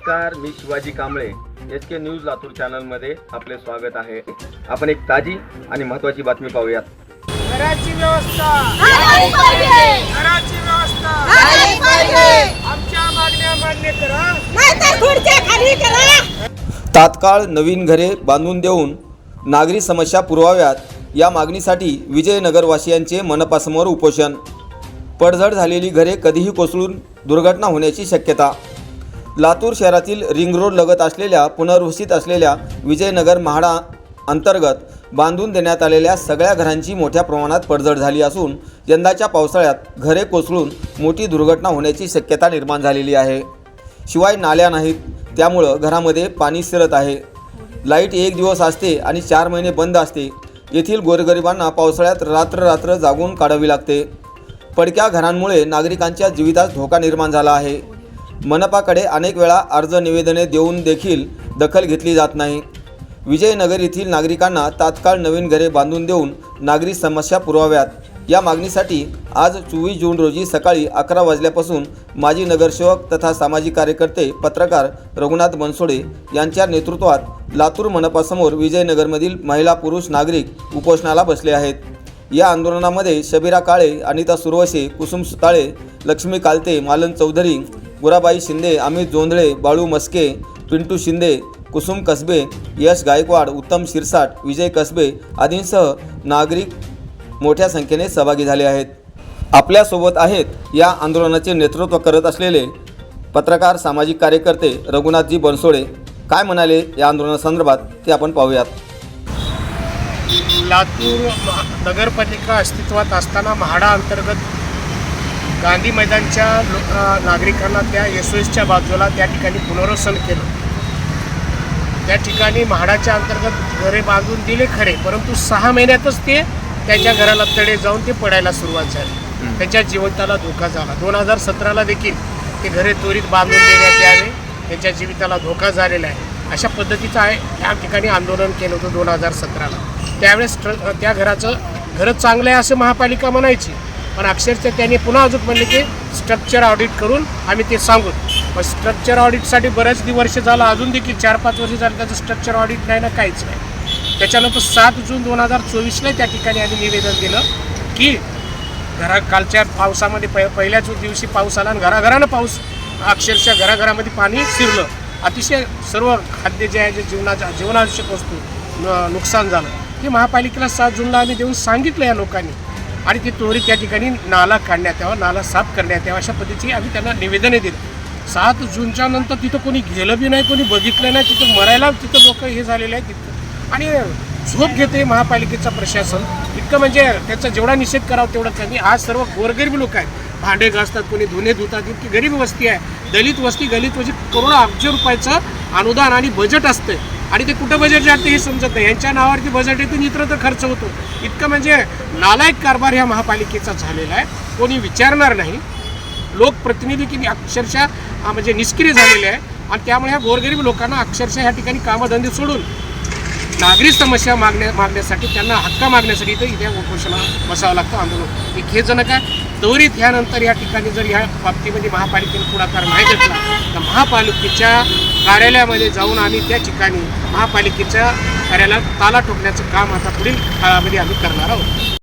Shahaji Kamble. H K news Latur चॅनलमध्ये आपले स्वागत आहे. आपण एक ताजी आणि महत्त्वाची बातमी पाहूयात. घराची व्यवस्था. झाली पाहिजे. घराची व्यवस्था. झाली पाहिजे. आमच्या मागण्या मान्य करा. नाहीतर खुर्च्या खाली करा. तात्काळ नवीन घरे बांधून देऊन नागरी समस्या पुरवाव्यात या मागणीसाठी विजयनगरवासियांचे मनपासमोर उपोषण. पडझड झालेली घरे कधीही कोसळून दुर्घटना होण्याची शक्यता. लातूर शहरातील रिंग रोड लगत असलेल्या पुनर्वसित असलेल्या विजयनगर म्हाडा अंतर्गत बांधून देण्यात आलेल्या सगळ्या घरांची मोठ्या प्रमाणात पडझड झाली असून यंदाच्या पावसाळ्यात घरे कोसळून मोठी दुर्घटना होण्याची शक्यता निर्माण झालेली आहे. शिवाय नाल्या नाहीत त्यामुळं घरामध्ये पाणी शिरत आहे. लाइट एक दिवस असते आणि चार महिने बंद असते. येथील गोरगरिबांना पावसाळ्यात रात्र रात्र जागून काढावी लागते. पडक्या घरांमुळे नागरिकांच्या जीवितात धोका निर्माण झाला आहे. मनपाकडे अनेक वेळा अर्ज निवेदने देऊन देखील दखल घेतली जात नाही. विजयनगर येथील नागरिकांना तात्काळ नवीन घरे बांधून देऊन नागरी समस्या पुरवाव्यात. या मागणीसाठी आज चोवीस जून रोजी सकाळी अकरा वाजल्यापासून माजी नगरसेवक तथा सामाजिक कार्यकर्ते पत्रकार रघुनाथ बनसोडे यांच्या नेतृत्वात लातूर मनपासमोर विजयनगरमधील महिला पुरुष नागरिक उपोषणाला बसले आहेत. या आंदोलनामध्ये शबिरा काळे अनिता सुरवसे कुसुम सुताळे लक्ष्मी कालते मालन चौधरी गुराबाई शिंदे अमित जोंधळे बाळू मस्के पिंटू शिंदे कुसुम कसबे यश गायकवाड उत्तम शिरसाट विजय कसबे आदींसह नागरिक मोठ्या संख्येने सहभागी झाले आहेत. आपल्यासोबत आहेत या आंदोलनाचे नेतृत्व करत असलेले पत्रकार सामाजिक कार्यकर्ते रघुनाथजी बनसोडे. काय म्हणाले या आंदोलनासंदर्भात ते आपण पाहूयात. लातूर नगरपालिका अस्तित्वात असताना म्हाडा अंतर्गत गांधी मैदानच्या लो- नागरिकांना त्या एस एसच्या बाजूला त्या ठिकाणी पुनर्वसन केलं. त्या ठिकाणी म्हाडाच्या अंतर्गत घरे बांधून दिले खरे परंतु सहा महिन्यातच ते त्यांच्या घराला तडे जाऊन ते पडायला सुरुवात झाली. त्यांच्या जीविताला धोका झाला. दोन हजार सतराला देखील ते घरे त्वरित बांधून देण्यात यावे त्यांच्या जीविताला धोका झालेला आहे. अशा पद्धतीचं आहे त्या ठिकाणी आंदोलन केलं होतं दोन हजार सतराला. त्यावेळेस ट्र त्या घराचं घरं चांगलं आहे असं महापालिका म्हणायची. पण अक्षरशः त्यांनी पुन्हा अजून म्हणले की स्ट्रक्चर ऑडिट करून आम्ही ते सांगू. पण स्ट्रक्चर ऑडिटसाठी बरेच दि- वर्ष झालं अजून देखील चार पाच वर्ष झालं त्याचं स्ट्रक्चर ऑडिट नाही ना काहीच नाही. त्याच्यानंतर सात जून दोन हजार चोवीसला त्या ठिकाणी आम्ही निवेदन दिलं की घरा कालच्या पावसामध्ये पहि पहिल्याच दिवशी पाऊस आला आणि घराघरानं पाऊस अक्षरशः घराघरामध्ये पाणी शिरलं. अतिशय सर्व खाद्य जे आहे जे जीवनाच्या जीवनावश्यक वस्तू न- नुकसान झालं. ते महापालिकेला सात जूनला आम्ही देऊन सांगितलं या लोकांनी. आणि ती तोरी त्या ठिकाणी नाला काढण्यात यावा नाला साफ करण्यात यावा अशा पद्धतीची आम्ही त्यांना निवेदने दिली. सात जूनच्या नंतर तिथं कोणी गेलं बी नाही कोणी बघितलं नाही तिथं मरायला तिथं लोक हे झालेले आहेत तिथं. आणि झोप घेते महापालिकेचं प्रशासन. इतकं म्हणजे त्याचा जेवढा निषेध करावा तेवढा कमी. आज सर्व गोरगरीब लोक आहेत. भांडे घासतात कोणी धुणे धुतात इतकी गरीब वस्ती आहे. दलित वस्ती गलित वस्ती करोडो अब्ज रुपयाचं अनुदान आणि बजेट असतं आणि ते कुठं बजेट जाते हे समजत नाही. यांच्या नावावरती बजेट येतं इतर खर्च होतो. इतकं म्हणजे नालायक कारभार ह्या महापालिकेचा झालेला आहे. कोणी विचारणार नाही. लोकप्रतिनिधी की अक्षरशः म्हणजे निष्क्रिय झालेले आहे. आणि त्यामुळे ह्या गोरगरीब लोकांना अक्षरशः ह्या ठिकाणी कामधंदे सोडून नागरी समस्या मागण्या मागण्यासाठी त्यांना हक्क मागण्यासाठी इथे इथे उपोषणा बसावं लागतं आंदोलन. एक हे जनक काय त्वरित ह्यानंतर या ठिकाणी जर या बाबतीमध्ये महापालिकेने पुढाकार नाही घेतला तर महापालिकेच्या कार्यालयामध्ये जाऊन आम्ही त्या ठिकाणी महापालिकेच्या कार्यालयात ताला ठोकण्याचं काम आता पुढील काळामध्ये आम्ही करणार आहोत.